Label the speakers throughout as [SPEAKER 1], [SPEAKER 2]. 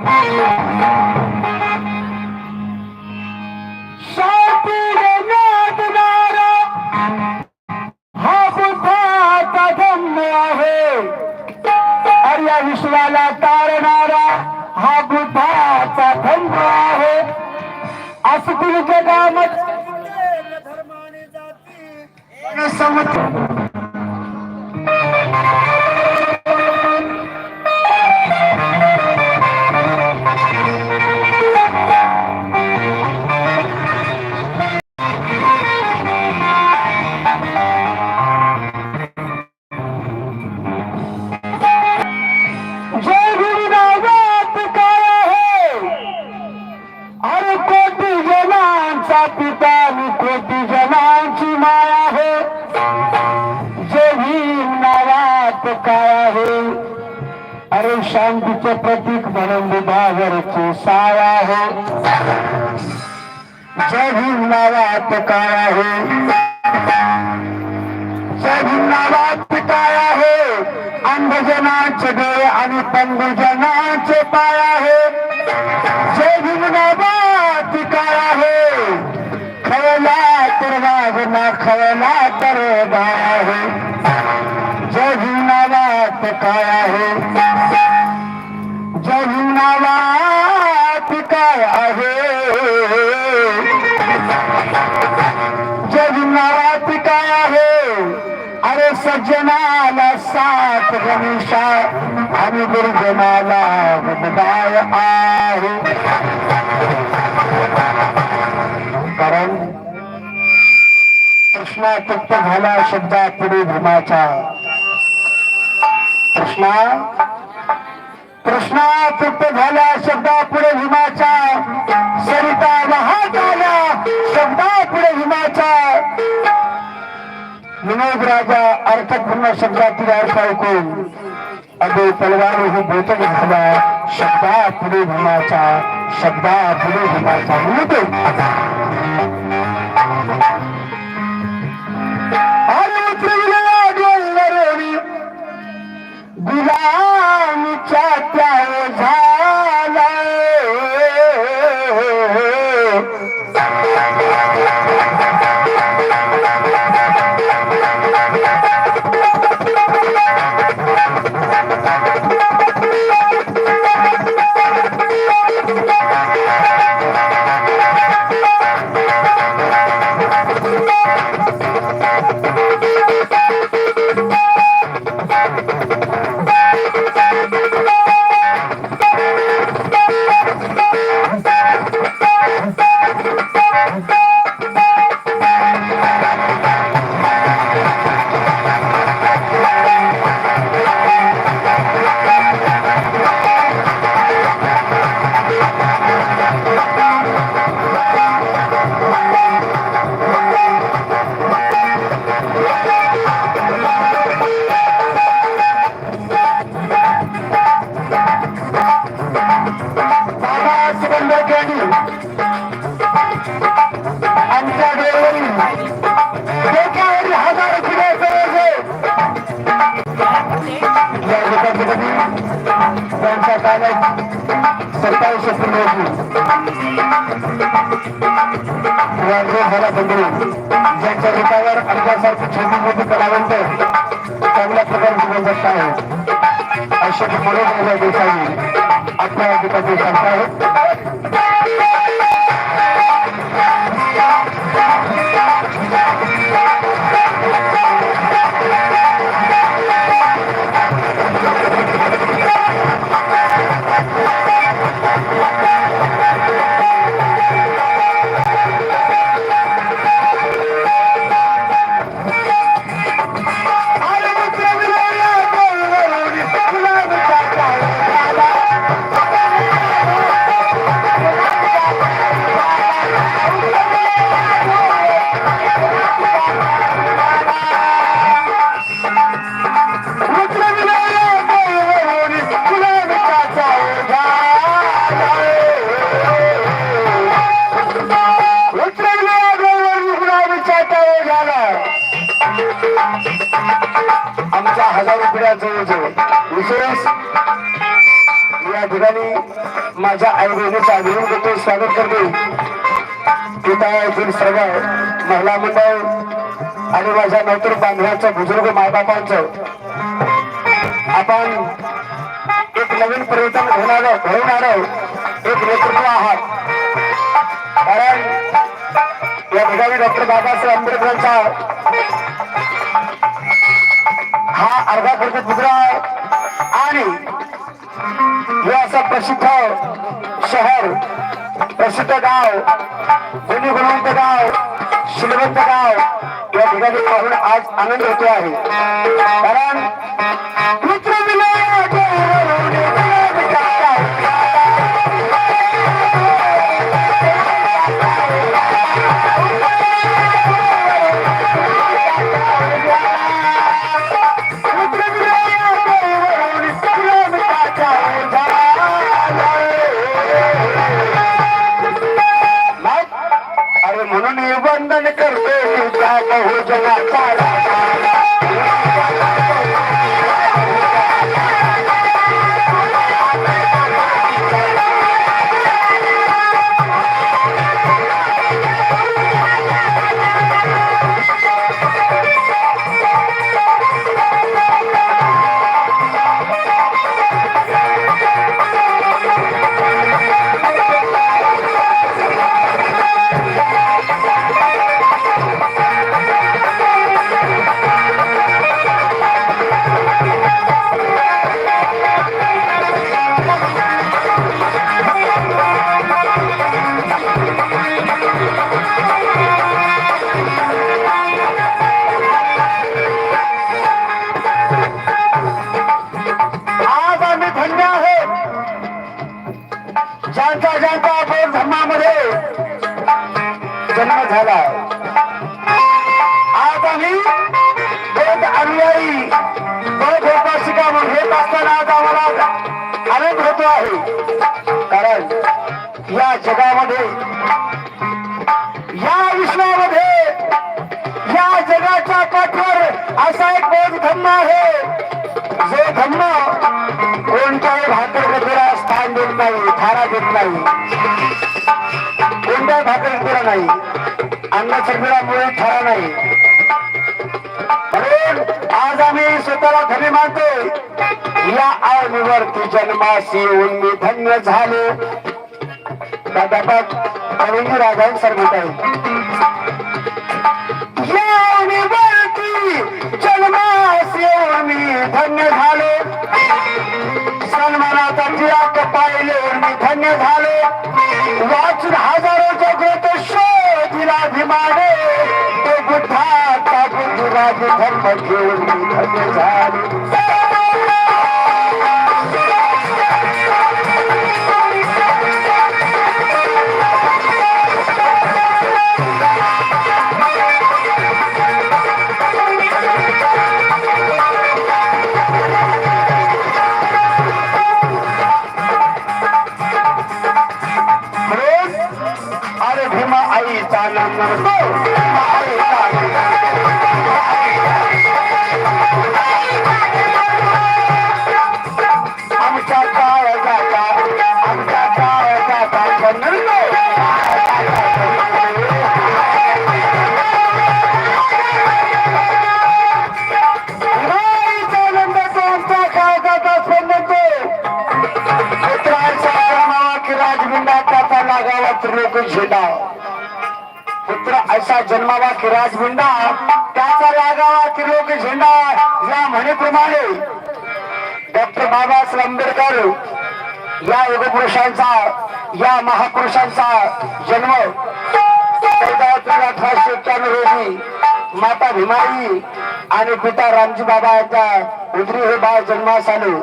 [SPEAKER 1] Thank you, जनांचा पिता आणि कोटी जनांची माय आहे. जय नावात काय आहे? अरे शांतीचे प्रतीक म्हणून विभागरची साय आहे. जय भीम नावात काय आहे? जय भीम नावात काय आहे? अंधजनाचे डोळे आणि पंगजनाचे पाय आहे. जय भीम नावात खेला करे है जही नवा पकाया है। जही नवा पकाया है। जही नवा पकाया है। अरे सज्जना साथ गणेशा अनि गुरु जनाला बदाय आहे कृष्णा तृप्त झाला शब्दा पुढे भ्रमाचा कृष्णा? कृष्णा तृप्त झाला शब्दा पुढे भीमाचा सरिता महा झाला शब्दा पुढे भीमाचा विनोद राजा अर्थपूर्ण शब्दातील अर्थ ऐकून अबे तलवार ही बोचक झाला शब्दा पुढे भीमाचा शब्दा पुढे भीमाचा म्हणतो अरे गुलाम चाचा झाला। सत्तावीस एप्रिल रोजी वाढदिवस झाला बंधू ज्यांच्या रूपावर आमच्यासारखी छोटी मोठी कलावंत चांगल्या प्रकारे जीवन आहे. अशोक मनोज देसाई. आपल्या गीताचे सांगता आहेत. माझ्या आई बहिणीचं अभिनंदन करतो स्वागत करतो. पिता येथील सर्व महिला मंडळ आणि माझ्या नवतर बांधवांचं बुजुर्ग मायबापांचं. आपण एक नवीन पर्यटन होणार होणार एक नेतृत्व आहात. कारण या ठिकाणी डॉक्टर बाबासाहेब आंबेडकरांचा हा अर्धा खर्च पुतळा आणि प्रसिद्ध शहर प्रसिद्ध गाव गुणी गुणवंत गाव श्रीमंत गाव या ठिकाणी पाहून आज आनंद होतो आहे. कारण कारण या जगामध्ये या विश्वामध्ये या जगाच्या पाठवर असा एक बौद्ध धम्म आहे. जो धम्म कोणत्याही भाकरगतीला स्थान देत नाही थारा देत नाही कोणत्याही भाकरगतीला नाही अन्न थारा नाही. म्हणून आज आम्ही स्वतःला धनी मानतो. या आवनीवरती जन्मासी येऊन मी धन्य झालो. प्राध्यापक रवींद्र सर म्हणत आहेत जन्मास येऊन मी धन्य झालो. सन्मानाचा टिळाक पाहिले मी धन्य झालो. वाचून हजारो जगत शोधिला भिमाने. اٹھا تا بند धर्म گھر مٿي ۽ असा जन्मावा की राजबिंडा त्याचा लागावा त्रिलोक झेंडा या म्हणीप्रमाणे डॉक्टर बाबासाहेब आंबेडकर या युगपुरुषांचा या महापुरुषांचा जन्म चौदा एप्रिल अठराशे एक्क्याण्णव रोजी माता भीमाई आणि पिता रामजी बाबा यांच्या उदरी हे बाळ जन्मास आले.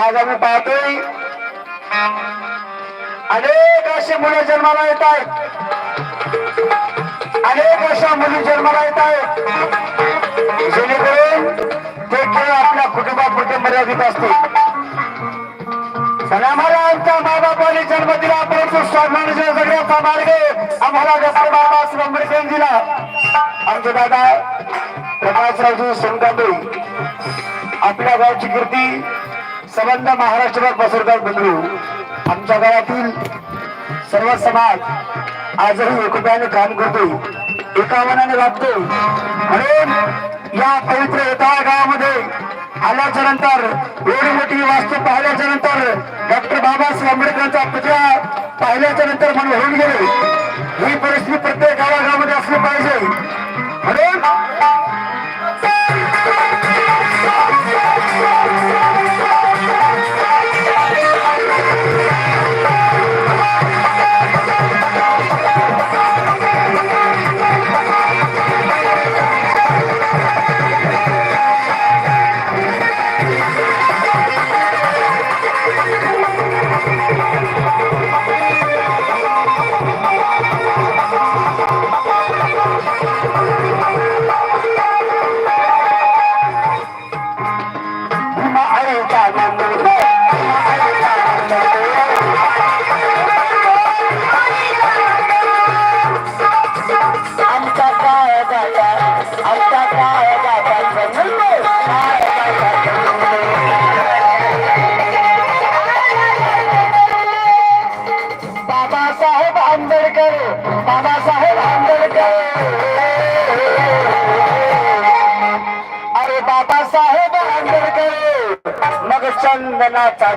[SPEAKER 1] आज आम्ही पाहतोय अनेक असे मुले जन्माला येत आहेत. अनेक अशा मुली जन्माला येत आहेत. जेणेकरून ते खेळ आपल्या कुटुंबापुरते मर्यादित असतील. पण आम्हाला आमच्या मायबापाने जन्म दिला परंतु स्वाभिमान जगण्याचा मार्ग आम्हाला डॉक्टर बाबासाहेब आंबेडकर दिला आमचे दादा प्रकाशरावजी सोनकांबे आपल्या गावची कीर्ती संबंध महाराष्ट्रात पसरतात बदलू आमच्या गावातील सर्व समाज आजही एकोप्याने काम करतो एका मनाने वागतो म्हणून या पवित्र येताळ गावामध्ये आल्याच्यानंतर एवढी मोठी वास्तू पाहिल्याच्या नंतर डॉक्टर बाबासाहेब आंबेडकरांचा पुतळा पाहिल्याच्या नंतर मन होऊन गेले. ही परिस्थिती प्रत्येक गावागावामध्ये असली पाहिजे. म्हणून चंदनाचा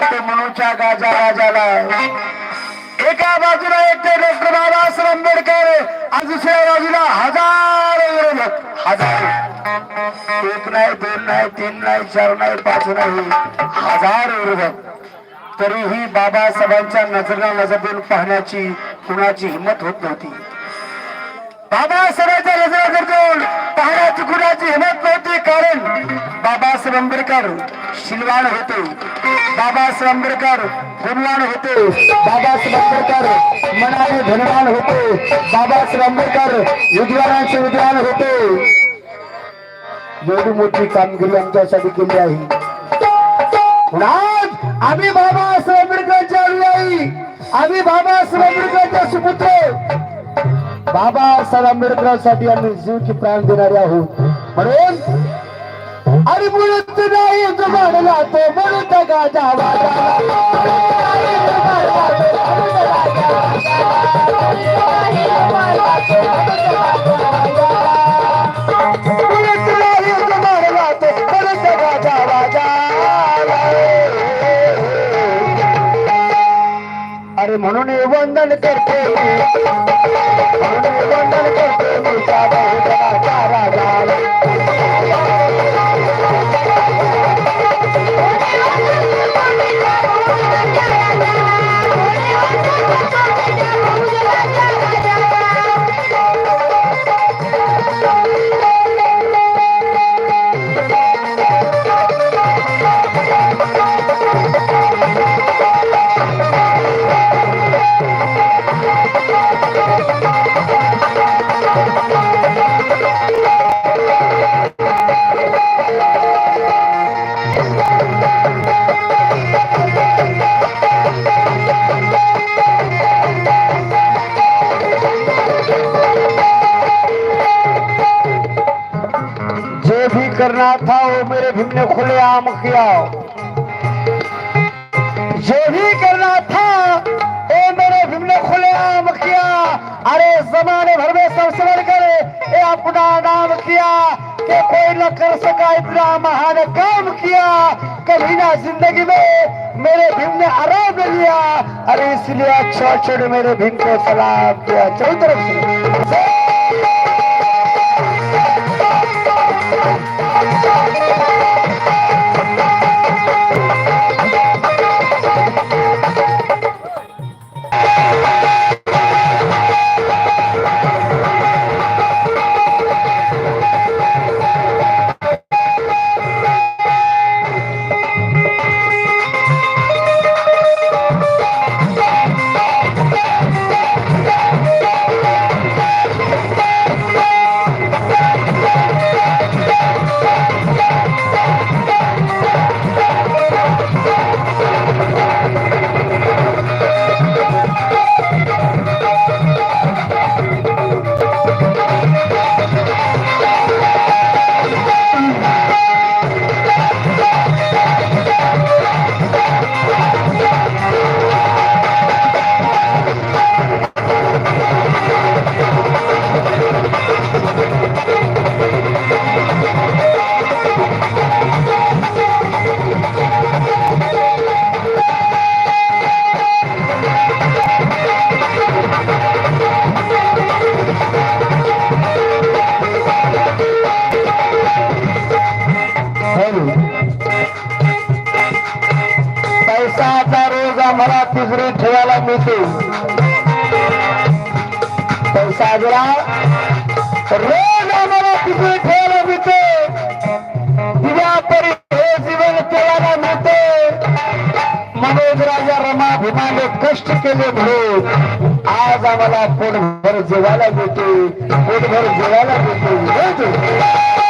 [SPEAKER 1] नाही जुमानला गाजा राजाला एका बाजूला एकटे डॉक्टर बाबासाहेब आंबेडकर आज दुसऱ्या बाजूला हजार विरोधक. हजार. एक नाही दोन नाही तीन नाही चार नाही पाच नाही हजार विरोधक. तरीही बाबासाहेबांच्या नजरला नजर देऊन पाहण्याची कुणाची हिंमत होत नव्हती. बाबासाहेबांच्या नजर देऊन पाहण्याची कुणाची हिंमत नव्हती कारण बाबासाहेब आंबेडकर शिलवान होते. बाबासाहेब आंबेडकर गुणवान होते. बाबासाहेब आंबेडकर मनाने धनवान होते. बाबासाहेब आंबेडकर विद्वानांचे विद्वान होते. एवढी मोठी कामगिरी आमच्यासाठी केली आहे. आज आम्ही बाबासाहेब आंबेडकरच्या अनुयायी. आम्ही बाबासाहेब आंबेडकरच्या सुपुत्र. बाबासाहेब आंबेडकरांसाठी आम्ही जीवची प्राण देणारे आहोत. म्हणून आणि बोलत नाही जो मानला तो म्हणून त्या गाजा मुळत अरे म्हणून हे वंदन करते म्हणून हे वंदन करते मुळच्या बहुजनाच्या करीना जिंदगी में मेरे भीम ने आराम ले लिया। अरे इसलिए अच्छा छोड़ मेरे भीम को सलाम किया। चौतरफ से। आज आम्हाला पोटभर जेवायला मिळते पोटभर जेवायला मिळते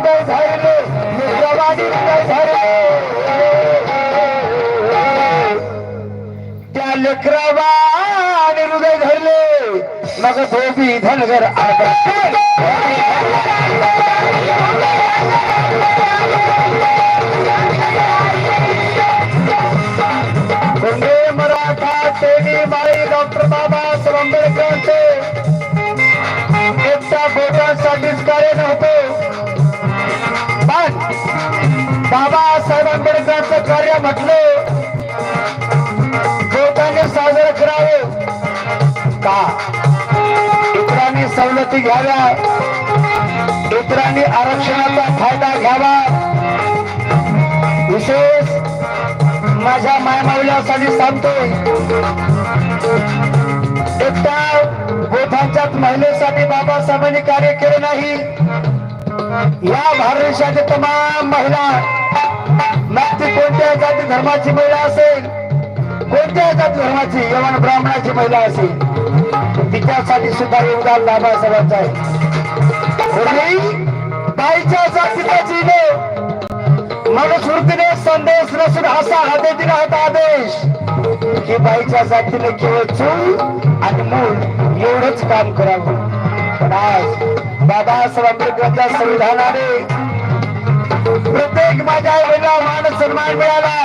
[SPEAKER 1] हृदय धरले हृदय धरले त्या लेकरावाणी हृदय धरले. मग धोबी धनगर आदर मराठा सेनी माई डॉक्टर बाबासाहेब आंबेडकरांचे एकटा बोटांसाठीच कार्य नव्हतं. बाबासाहेब आंबेडकरांचं कार्य म्हटलं लोकांनी साजरं करावं. का? इतरांनी सवलती घ्याव्या इतरांनी आरक्षणाचा फायदा घ्यावा. विशेष माझ्या मायमावल्यासाठी सांगतोय एकटा गोठांच्याच महिलेसाठी बाबासाहेबांनी कार्य केले नाही. या भारत देशाच्या तमाम महिला मग ती कोणत्या जाती धर्माची महिला असेल कोणत्या जाती धर्माची यवन ब्राह्मणाची महिला असेल तिच्यासाठी सुद्धा योगदान बाबासाहेबांचं आहे. बाईच्या जातीचा जिने मनुस्मृतीने संदेश नसून असा आदेश होता आदेश की बाईच्या जातीने केवळ चूल आणि मूल एवढंच काम करावं. पण आज बाबासाहेब आंबेडकरांच्या संविधानाने प्रत्येक माझ्या आई मान सन्मान मिळाला.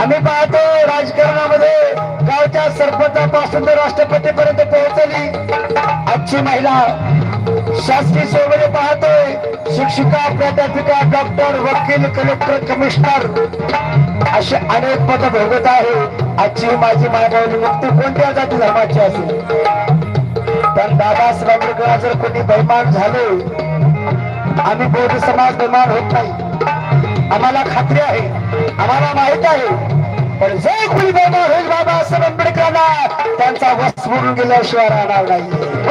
[SPEAKER 1] आम्ही पाहतो राजकारणामध्ये गावच्या सरपंचापासून तर राष्ट्रपतीपर्यंत पोहोचली. आजची महिला शासकीय सेवेमध्ये पाहतोय शिक्षिका प्राध्यापिका डॉक्टर वकील कलेक्टर कमिशनर असे अनेक पद भोगत आहे. आजची माझी मायबावली मुक्ती कोणत्या जाती धर्माची असेल? पण दादासाहेब आंबेडकर जर कोणी बैमान झाले आम्ही बौद्ध समाज निर्माण होत नाही. आम्हाला खात्री आहे आम्हाला माहीत आहे. पण जे कुणी बाबा होईल बाबासाहेब आंबेडकरांना त्यांचा वस म्हणून गेल्याशिवाय राहणार नाही.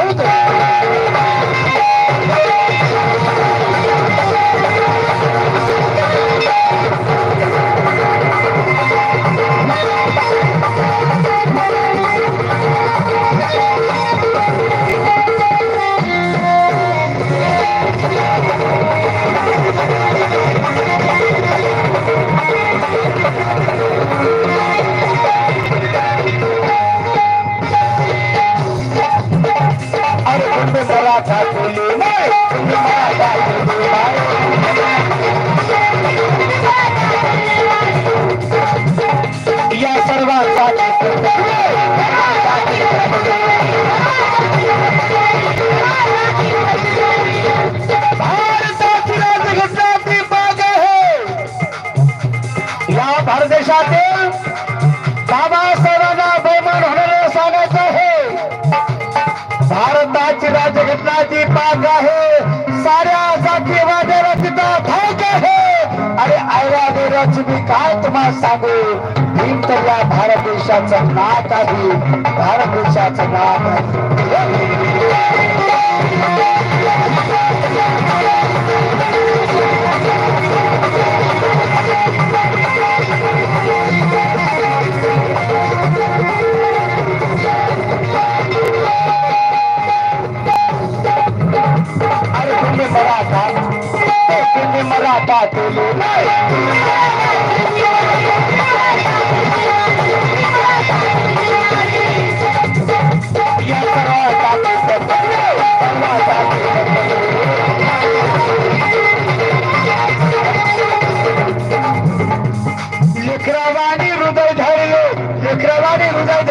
[SPEAKER 1] बोलतो अरे राजघटनाची पाक आहे. साऱ्या जाती वाद्याला तिथं भाग आहे. अरे आणि ऐरादेराची मी काय तुम्हाला सांगू? भीम तर या भारत देशाचं नाक आहे भारत देशाचं नाक आहे तुम्ही लेकरावानी हृदय लेकरावानी हृदय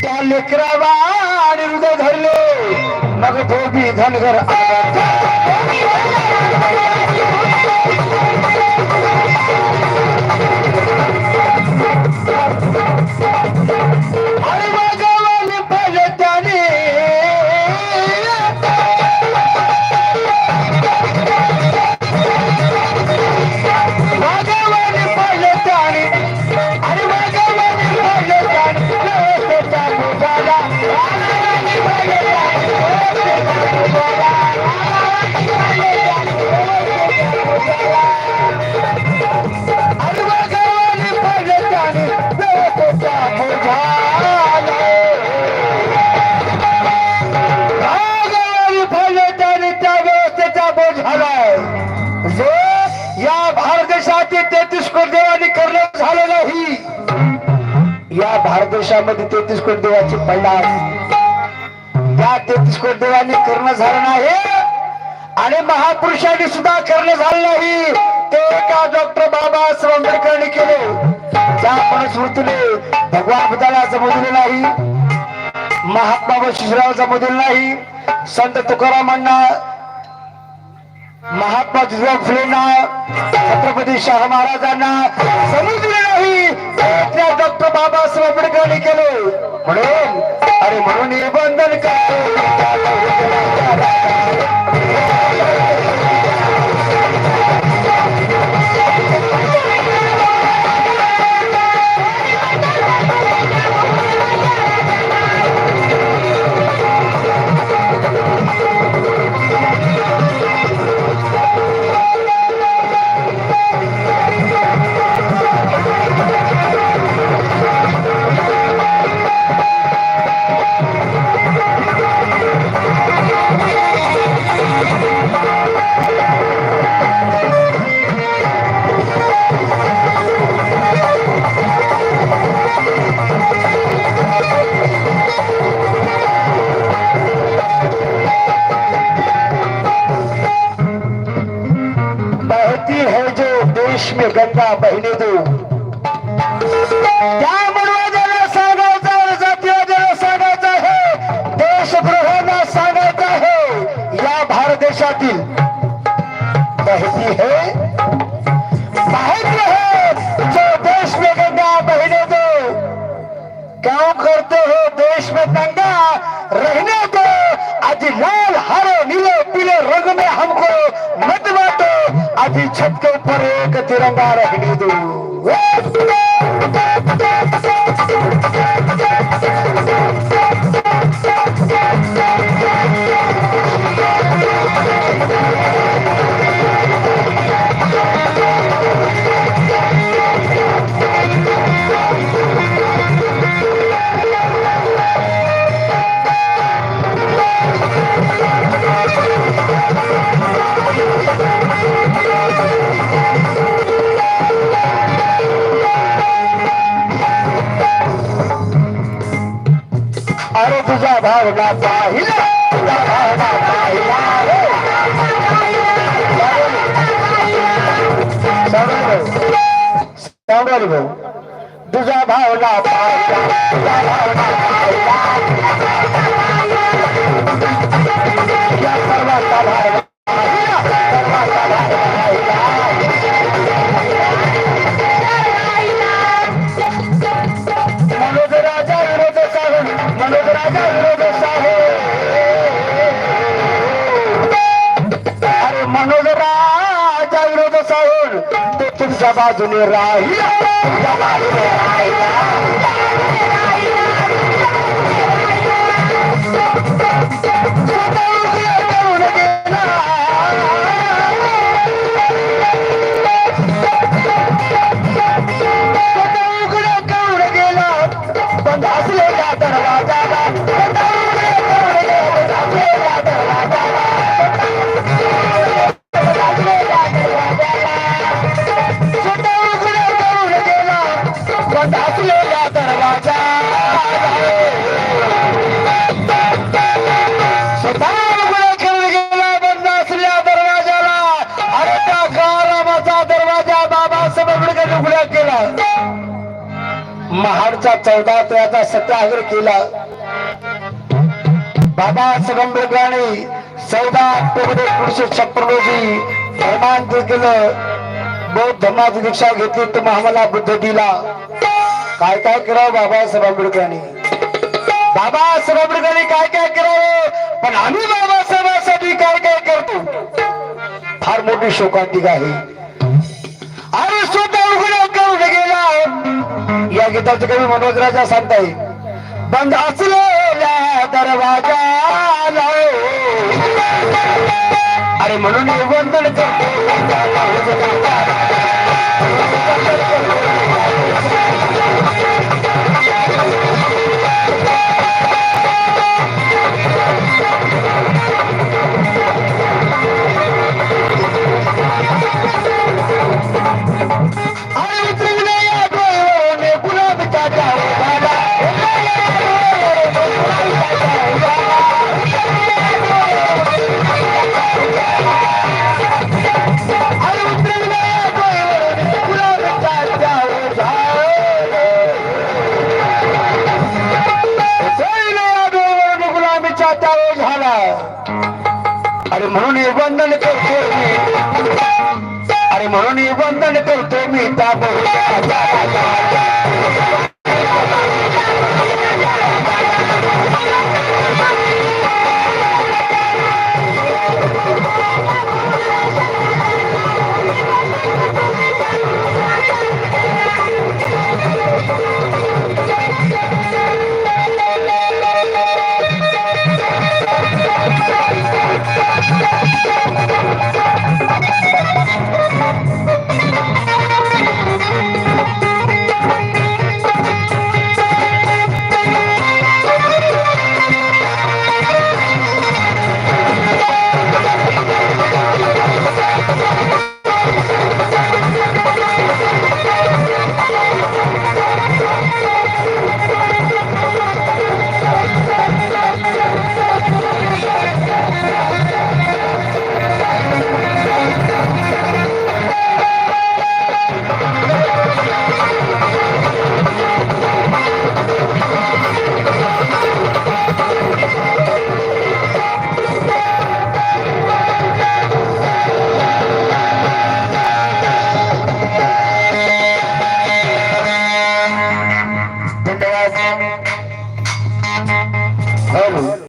[SPEAKER 1] त्या लेकरावा धोबी देवांनी कर्ण झालं नाही. आणि महापुरुषांनी सुद्धा कर्ण झालं नाही. ते एका डॉक्टर बाबासाहेब आंबेडकरांनी केले. त्या आपण भगवान बुद्धाला जमवले नाही. महात्मा व शिशुराव जमवलेले नाही. संत तुकारामांना महात्मा ज्योतिबा फुलेंना छत्रपती शाह महाराजांना समजले नाही. डॉक्टर बाबासाहेब आंबेडकरांनी केले म्हणून अरे म्हणून हे करतो. देश में एक तिरंगा अरे मनोज राजा विरोध साहेब तो तुमच्या बाजूने राहिला. महाडचा चौदा तळ्याचा सत्याग्रह केला. बाबा सगंबरगाने चौदा ऑक्टोबर एकोणीशे छप्पन रोजी धर्मांतर केलं. बौद्ध धर्माची दीक्षा घेतली तर आम्हाला बुद्ध दिला. काय काय करावं बाबासाहेब आंबेडकरांनी बाबासाहेब आंबेडकरांनी काय काय करावं? पण आम्ही बाबासाहेबांसाठी काय काय करतो? फार मोठी शोकांतिका आहे. या गीताचं कवी मनोज राजा सांगताय. बंद असलेल्या दरवाजाला अरे म्हणून हे